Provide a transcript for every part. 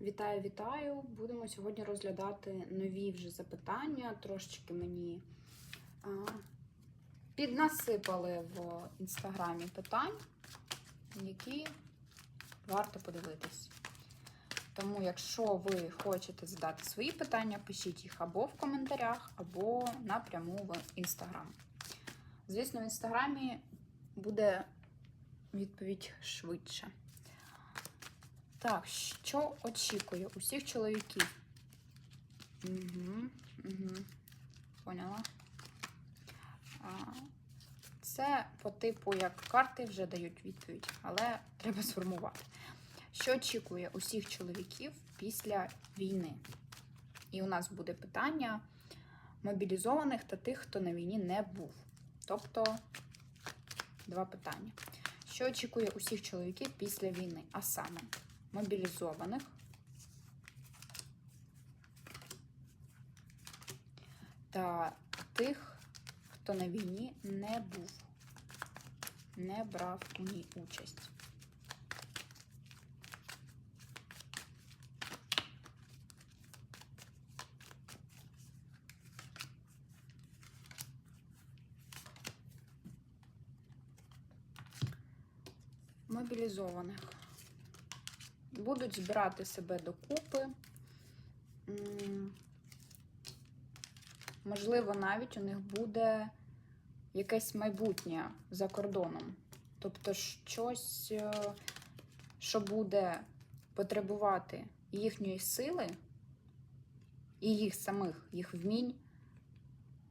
Вітаю, вітаю! Будемо сьогодні розглядати нові вже запитання. Трошечки мені а, піднасипали в інстаграмі питань, які варто подивитись. Тому, якщо ви хочете задати свої питання, пишіть їх або в коментарях, або напряму в інстаграм. Звісно, в інстаграмі буде відповідь швидше. Так, що очікує усіх чоловіків? Угу, угу. Поняла. А, Це по типу, як карти вже дають відповідь, але треба сформувати. Що очікує усіх чоловіків після війни? І у нас буде питання мобілізованих та тих, хто на війні не був. Тобто два питання. Що очікує усіх чоловіків після війни? А саме мобілізованих та тих, хто на війні не був, не брав у ній участь. Мобілізованих будуть збирати себе докупи. Можливо, навіть у них буде якесь майбутнє за кордоном. Тобто щось, е, що буде потребувати їхньої сили, і їх самих, їх вмінь,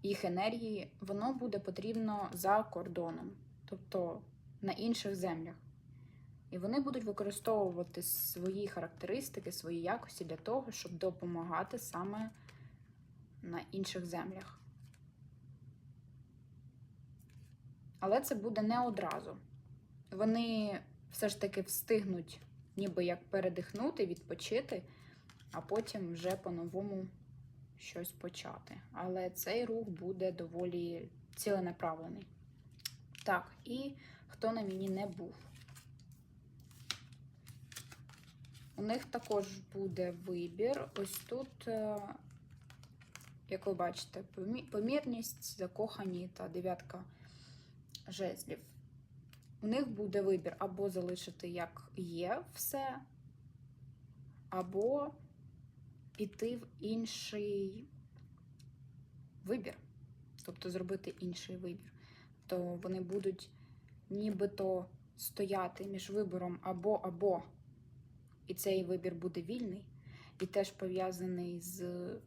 їх енергії, воно буде потрібно за кордоном, тобто на інших землях. І вони будуть використовувати свої характеристики, свої якості для того, щоб допомагати саме на інших землях. Але це буде не одразу. Вони все ж таки встигнуть, ніби як передихнути, відпочити, а потім вже по-новому щось почати. Але цей рух буде доволі ціленаправлений. Так, і хто на війні не був. У них також буде вибір. Ось тут, е, як ви бачите, помірність, закохані та дев'ятка жезлів. У них буде вибір або залишити як є все, або піти в інший вибір, тобто зробити інший вибір. То вони будуть нібито стояти між вибором або-або і цей вибір буде вільний, і теж пов'язаний з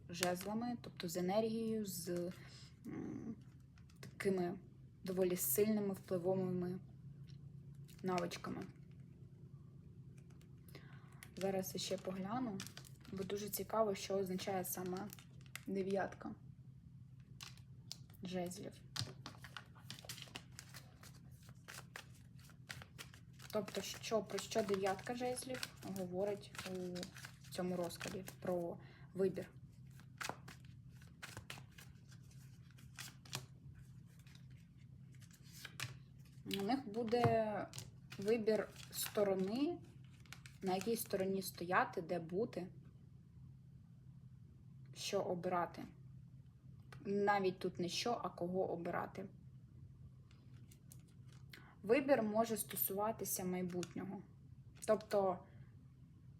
жезлами, тобто з енергією, з такими доволі сильними впливовими навичками. Зараз ще погляну, бо дуже цікаво, що означає саме дев'ятка жезлів. Тобто, що про що дев'ятка жезлів говорить у цьому розкладі про вибір. У них буде вибір сторони, на якій стороні стояти, де бути, що обирати. Навіть тут не що, а кого обирати. Вибір може стосуватися майбутнього. Тобто,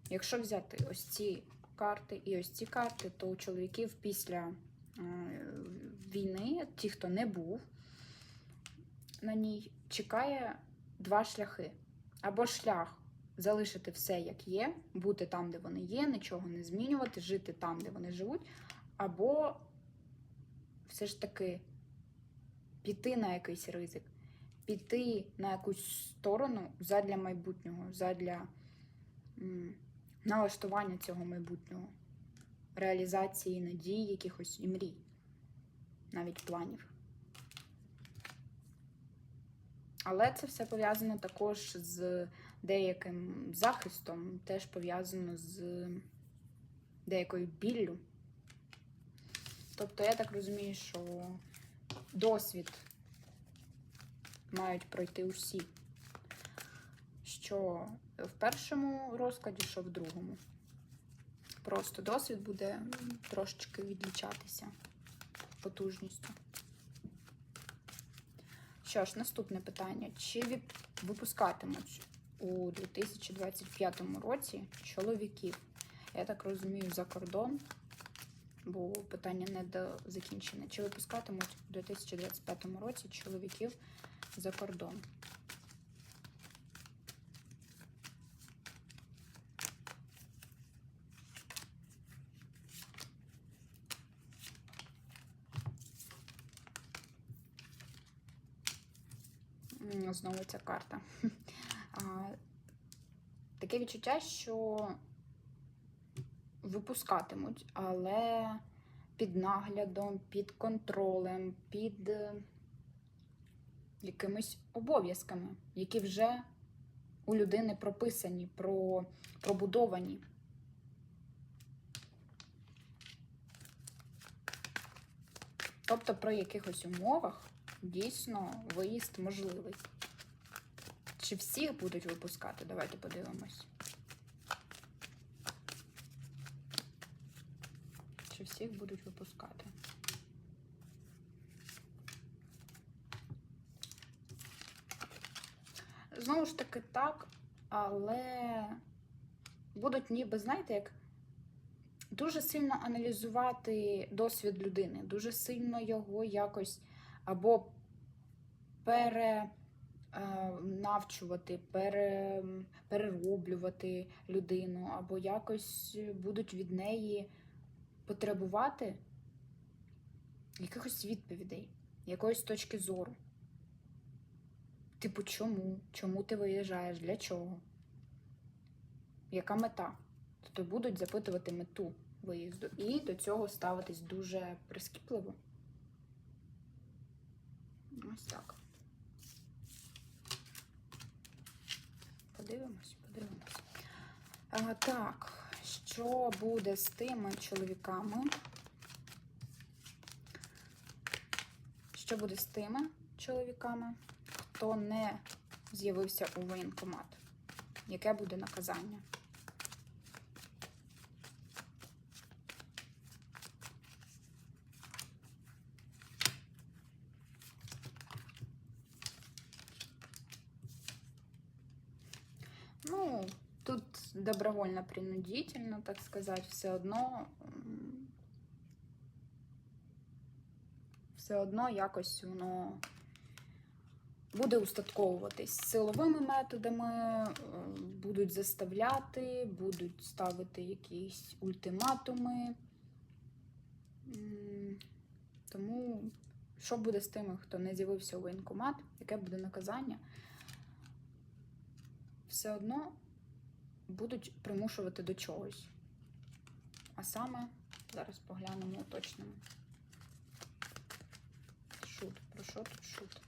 якщо взяти ось ці карти і ось ці карти, то у чоловіків після е, війни, ті, хто не був на ній, чекає два шляхи. Або шлях залишити все, як є, бути там, де вони є, нічого не змінювати, жити там, де вони живуть, або все ж таки піти на якийсь ризик піти на якусь сторону задля майбутнього, задля м, налаштування цього майбутнього, реалізації надій, якихось і мрій, навіть планів. Але це все пов'язано також з деяким захистом, теж пов'язано з деякою біллю. Тобто, я так розумію, що досвід мають пройти усі. Що в першому розкладі, що в другому. Просто досвід буде трошечки відлічатися потужністю. Що ж, наступне питання. Чи від... випускатимуть у 2025 році чоловіків? Я так розумію, за кордон, бо питання не до закінчене. Чи випускатимуть у 2025 році чоловіків за кордон? Знову ця карта. Таке відчуття, що випускатимуть, але під наглядом, під контролем, під якимись обов'язками, які вже у людини прописані, про, пробудовані. Тобто при якихось умовах дійсно виїзд можливий. Чи всіх будуть випускати? Давайте подивимось. Чи всіх будуть випускати? Знову ж таки, так, але будуть ніби, знаєте, як дуже сильно аналізувати досвід людини, дуже сильно його якось або пере е, навчувати, пере, перероблювати людину, або якось будуть від неї потребувати якихось відповідей, якоїсь точки зору. Типу, чому? Чому ти виїжджаєш? Для чого? Яка мета? Тобто будуть запитувати мету виїзду і до цього ставитись дуже прискіпливо. Ось так. Подивимось, подивимось. А, так, що буде з тими чоловіками? Що буде з тими чоловіками, хто не з'явився у воєнкомат? Яке буде наказання? Ну, тут добровольно принудительно, так сказать, все одно. Все одно якось воно буде устатковуватись силовими методами, е, будуть заставляти, будуть ставити якісь ультиматуми. Тому що буде з тими, хто не з'явився у воєнкомат, яке буде наказання? все одно будуть примушувати до чогось. А саме, зараз поглянемо уточнимо. Шут. Про що тут шут?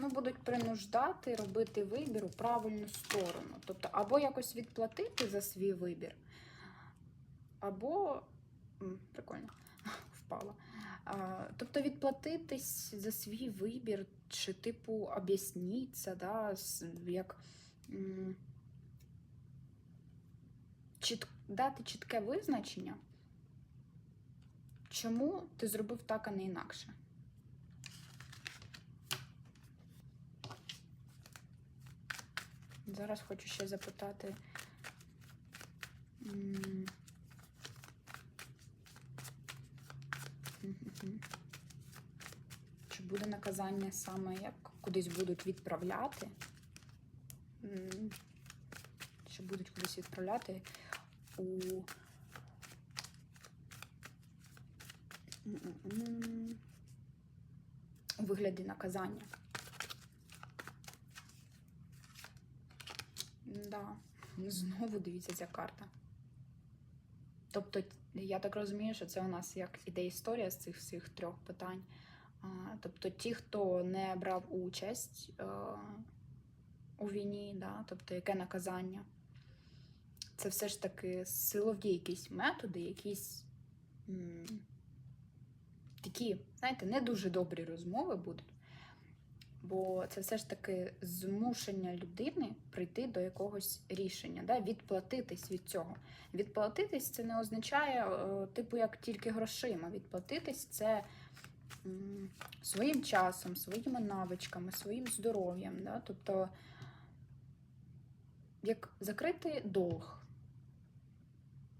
Ну, будуть принуждати робити вибір у правильну сторону. Тобто, або якось відплатити за свій вибір, або. Прикольно, впала. Тобто відплатитись за свій вибір, чи, типу, об'ясніться, да, як чіт, дати чітке визначення, чому ти зробив так, а не інакше. Зараз хочу ще запитати. Чи буде наказання саме як кудись будуть відправляти? Чи будуть кудись відправляти у у вигляді наказання? Да. Знову дивіться ця карта. Тобто, я так розумію, що це у нас як іде історія з цих всіх трьох питань. Тобто, ті, хто не брав участь е, у війні, да, тобто яке наказання, це все ж таки силові якісь методи, якісь м, такі, знаєте, не дуже добрі розмови будуть. Бо це все ж таки змушення людини прийти до якогось рішення, да? відплатитись від цього. Відплатитись це не означає, е, типу, як тільки грошима. Відплатитись це своїм часом, своїми навичками, своїм здоров'ям. Да? Тобто, як закрити долг.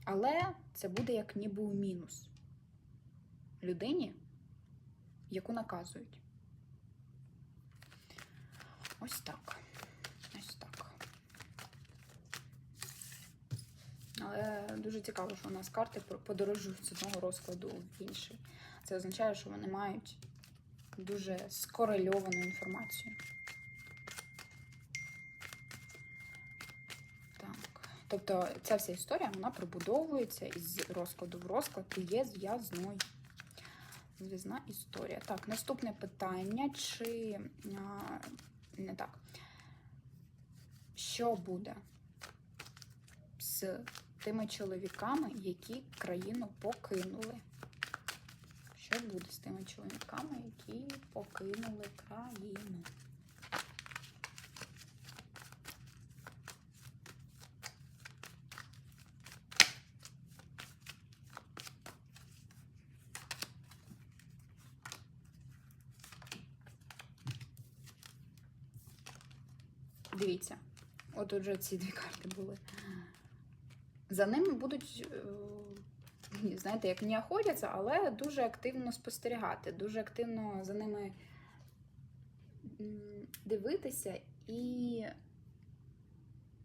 Але це буде як ніби у мінус людині, яку наказують. Ось так. Ось так. Але дуже цікаво, що у нас карти подорожують з одного розкладу в інший. Це означає, що вони мають дуже скорельовану інформацію. Так. Тобто ця вся історія вона пробудовується із розкладу в розклад і є зв'язною. Зв'язна історія. Так, наступне питання. Чи не так? Що буде з тими чоловіками, які країну покинули? Що буде з тими чоловіками, які покинули країну? Дивіться, от уже ці дві карти були. За ними будуть, е, знаєте, як не охотяться, але дуже активно спостерігати, дуже активно за ними дивитися і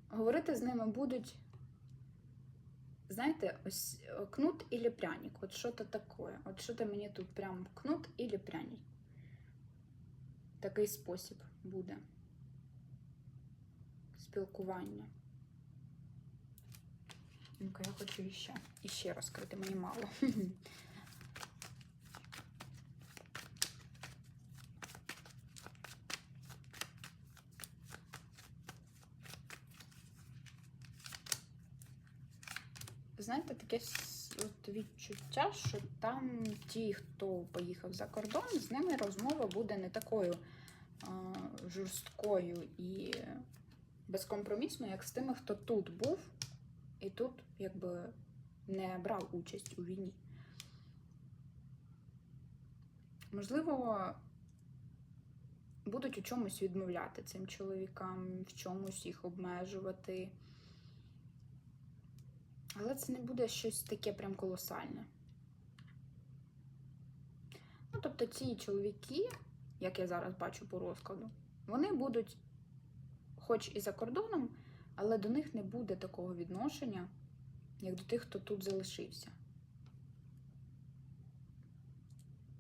говорити з ними будуть, знаєте, ось е, кнут і пряник. От що то таке. От що то мені тут прям кнут і пряник. Такий спосіб буде спілкування. Я хочу іще, іще розкрити, мені мало. Знаєте, таке от відчуття, що там ті, хто поїхав за кордон, з ними розмова буде не такою а, жорсткою і безкомпромісною, як з тими, хто тут був і тут якби не брав участь у війні. Можливо, будуть у чомусь відмовляти цим чоловікам, в чомусь їх обмежувати. Але це не буде щось таке прям колосальне. Ну, тобто ці чоловіки, як я зараз бачу по розкладу, вони будуть, хоч і за кордоном, але до них не буде такого відношення, як до тих, хто тут залишився.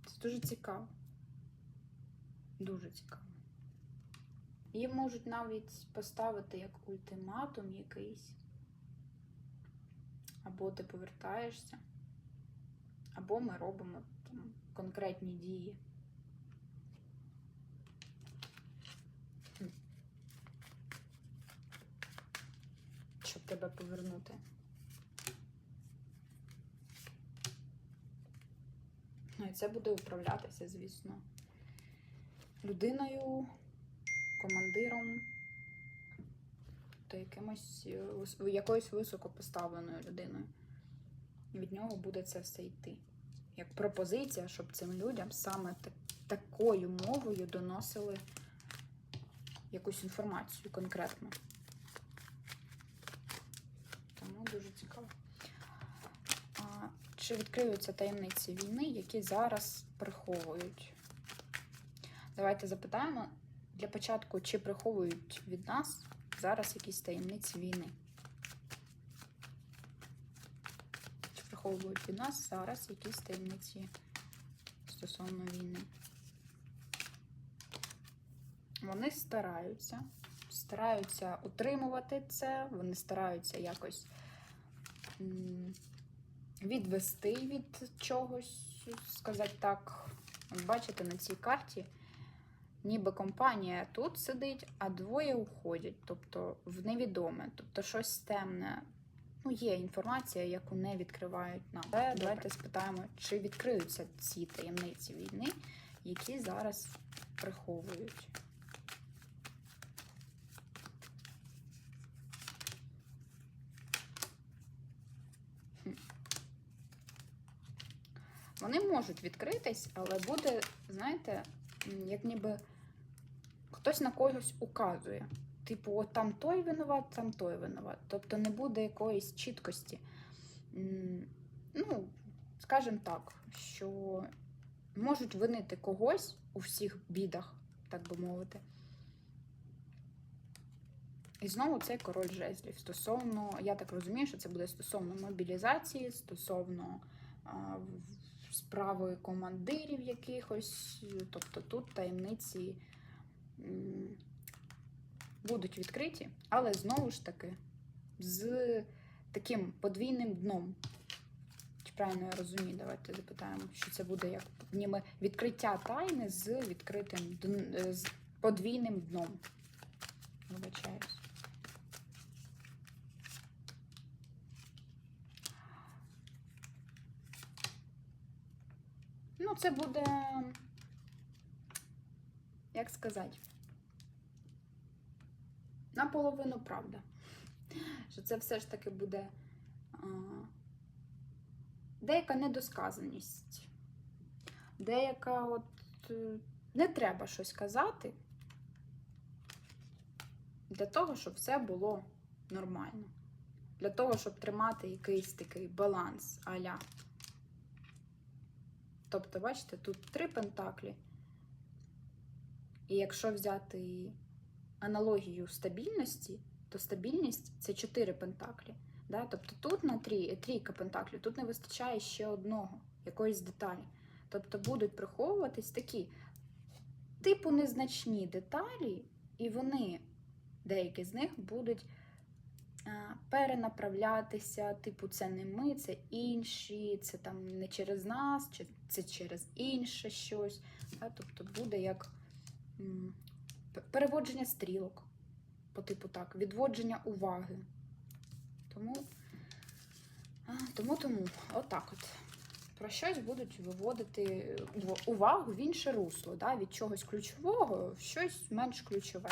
Це дуже цікаво. Дуже цікаво. Їм можуть навіть поставити як ультиматум якийсь. Або ти повертаєшся, або ми робимо там конкретні дії. Тебе повернути. Ну і це буде управлятися, звісно, людиною, командиром, то якимось е, якоюсь високопоставленою людиною. Від нього буде це все йти. Як пропозиція, щоб цим людям саме так, такою мовою доносили якусь інформацію конкретну. Тому дуже цікаво. Чи відкриються таємниці війни, які зараз приховують? Давайте запитаємо для початку, чи приховують від нас зараз якісь таємниці війни? Чи приховують від нас зараз якісь таємниці стосовно війни? Вони стараються, стараються утримувати це, вони стараються якось відвести від чогось, сказати так. Бачите, на цій карті ніби компанія тут сидить, а двоє уходять, тобто в невідоме, тобто щось темне. Ну, є інформація, яку не відкривають нам. Але давайте спитаємо, чи відкриються ці таємниці війни, які зараз приховують. Вони можуть відкритись, але буде, знаєте, як ніби хтось на когось указує. Типу, от там той винуват, там той винуват. Тобто не буде якоїсь чіткості. Ну, скажімо так, що можуть винити когось у всіх бідах, так би мовити. І знову цей король жезлів. Стосовно, я так розумію, що це буде стосовно мобілізації, стосовно а, справи командирів якихось. Тобто тут таємниці будуть відкриті, але знову ж таки з таким подвійним дном. Чи правильно я розумію? Давайте запитаємо, що це буде як ніби відкриття тайни з відкритим з подвійним дном. Вибачаюсь. Ну, це буде, як сказати, наполовину правда. Що це все ж таки буде а, деяка недосказаність, деяка от е, не треба щось казати для того, щоб все було нормально. Для того, щоб тримати якийсь такий баланс аля. Тобто, бачите, тут три пентаклі. І якщо взяти аналогію стабільності, то стабільність це чотири пентаклі. Да? Тобто тут на трій, трійка пентаклів, тут не вистачає ще одного, якоїсь деталі. Тобто будуть приховуватись такі типу незначні деталі, і вони, деякі з них, будуть перенаправлятися, типу, це не ми, це інші, це там не через нас, чи це через інше щось. Да? Тобто буде як переводження стрілок, по типу так, відводження уваги. Тому, тому, тому, отак от. Про щось будуть виводити увагу в інше русло, да? від чогось ключового в щось менш ключове.